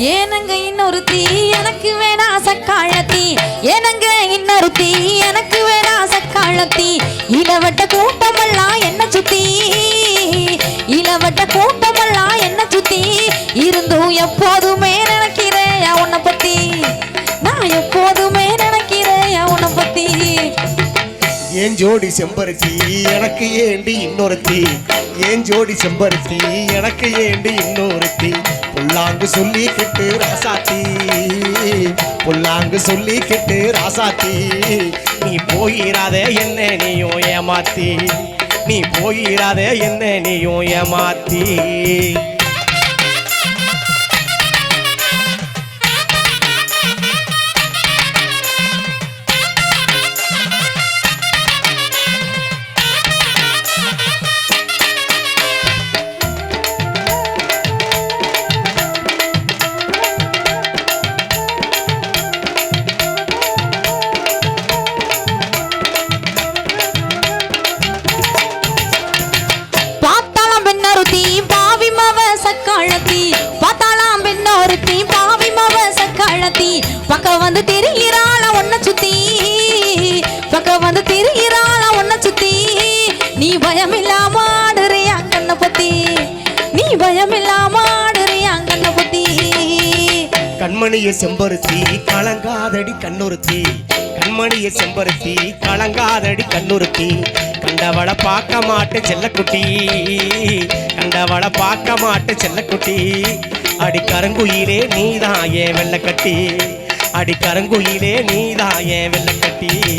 ஏனங்க இன்னொரு தீ எனக்கு வேணா சக்காழத்தி ஏனங்க இன்னொரு தீ எனக்கு வேணா சக்காழத்தி இளவட்ட கூட்டமெல்லாம் என்ன சுத்தி? இளவட்ட கூட்டமெல்லாம் என்ன சுத்தி? இருந்தும் எப்போதுமே நினைக்கிறேன் உன்னை பத்தி. நான் எப்போதுமே நினைக்கிறேன் உன்னை பத்தி. ஏன் ஜோடி செம்பருத்தி எனக்கு ஏண்டி இன்னொருத்தி? ஏன் ஜோடி செம்பருத்தி எனக்கு ஏண்டி இன்னொருத்தி? பொல்லாங்கு சொல்லிக்கிட்டு ராசாத்தி. பொல்லாங்கு சொல்லிக்கிட்டு ராசாத்தி. நீ போயிராத என்ன நீயும் ஏமாத்தி. நீ போயிராத என்ன நீயும் ஏமாத்தி. பெண்ணொருத்தி பாவி மவ சக்காளத்தி பார்த்தாலாம் பெண்ணொருத்தி பாவி மவ சக்காளத்தி பக்கம் வந்து தெரிகிறாள ஒன்ன சுத்தி? பக்கம் வந்து தெரிகிறாள ஒன்ன சுத்தி? நீ பயமில்லாம ஆடுறியா கண்ண பத்தி? நீ பயமில்லாம ஆடுறியா கண்ண பத்தி? கண்மணிய செம்பருத்தி கலங்காதடி கண்ணுறுத்தி. கண்மணிய செம்பருத்தி கலங்காதடி கண்ணுறுத்தி. கண்டவள பார்க்க மாட்டு செல்லக்குட்டி. கண்டவள பார்க்க மாட்டு செல்லக்குட்டி. அடி கருங்குயிலே நீதான் ஏன் வெள்ளக்கட்டி. அடி கருங்குயிலே நீதான் ஏன் வெள்ளக்கட்டி.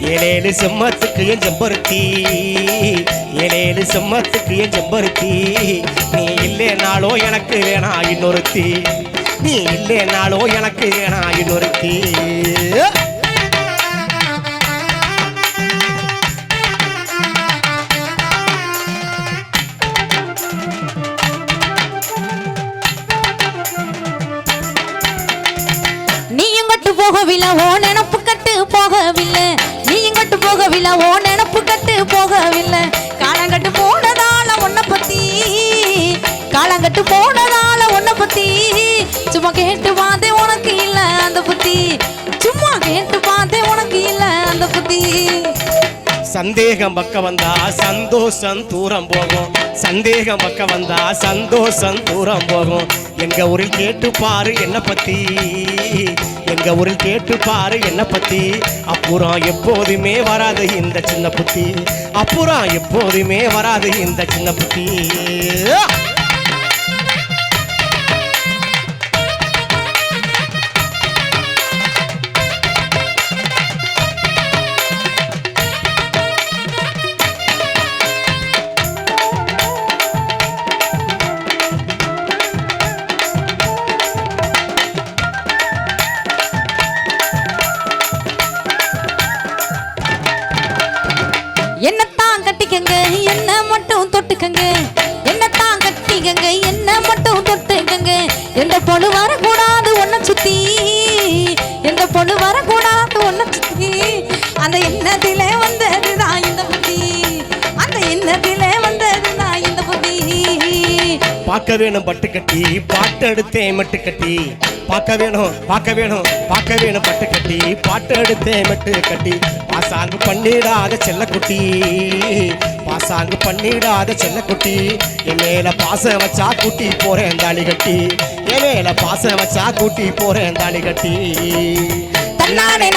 ஏழேழு செம்மத்துக்கு என் செம்பருத்தி. ஏழேழு செம்மத்துக்கு என் செம்பருத்தி. நீ இல்லைனாலோ எனக்கு வேணா இன்னொருத்தி. நீ இல்லைனாலோ எனக்கு வேணா இன்னொருத்தி. நீயும் கட்டு போகவில்லை ஓ நினப்பு கட்டு போகவில்லை. போகவில்லை. ஓ நினப்பு கட்டு போகவில்லை. காலங்கட்டு போனதால உன்னை பத்தி காலங்கட்டு போனதால உன்னை பத்தி சும்மா கேட்டு பார்த்தே உனக்கு இல்லை அந்த புத்தி. சும்மா கேட்டு பார்த்தே உனக்கு இல்லை அந்த புத்தி. சந்தேகம் பக்க வந்தா சந்தோஷம் தூரம் போகும். சந்தேகம் பக்க வந்தா சந்தோஷம் தூரம் போகும். எங்க ஊரில் கேட்டு பாரு என்ன பத்தி. எங்க ஊரில் கேட்டு பாரு என்ன பத்தி. அப்புறம் எப்போதுமே வராது இந்த சின்ன புத்தி. அப்புறம் எப்போதுமே வராது இந்த சின்ன புத்தி. தொட்டுக்கங்க என்ன மட்டும் தொட்டுக்கங்க. என்னத்தான் கட்டிக்கங்க என்ன மட்டும் தொட்டுக்கங்க. எந்த பொண்ணு வரக்கூடாது ஒன்ன சுத்தி. எந்த பொண்ணு வரக்கூடாது ஒன்ன சுத்தி. அந்த எண்ணத்திலே வந்ததுதான் இந்த புத்தி. அந்த எண்ணத்திலே வந்ததுதான் இந்த புத்தி. பார்க்க வேணும் பட்டு கட்டி பாட்டு எடுத்தேன் மட்டு கட்டி. பார்க்க வேணும் பார்க்க வேணும் பார்க்க வேணும் பட்டு கட்டி. பாட்டு எடுத்தேன் மட்டு கட்டி. பாசாங்கு பண்ணிடாத செல்லக்குட்டி. சாங்கு பண்ணிடாத பண்ணிடாத குட்டி. என் மேல பாசம் வச்சா கூட்டி போறேன் தாலி கட்டி. என் மேல பாசம் வச்சா கூட்டி போறேன் தாலி கட்டி. தன்னாலே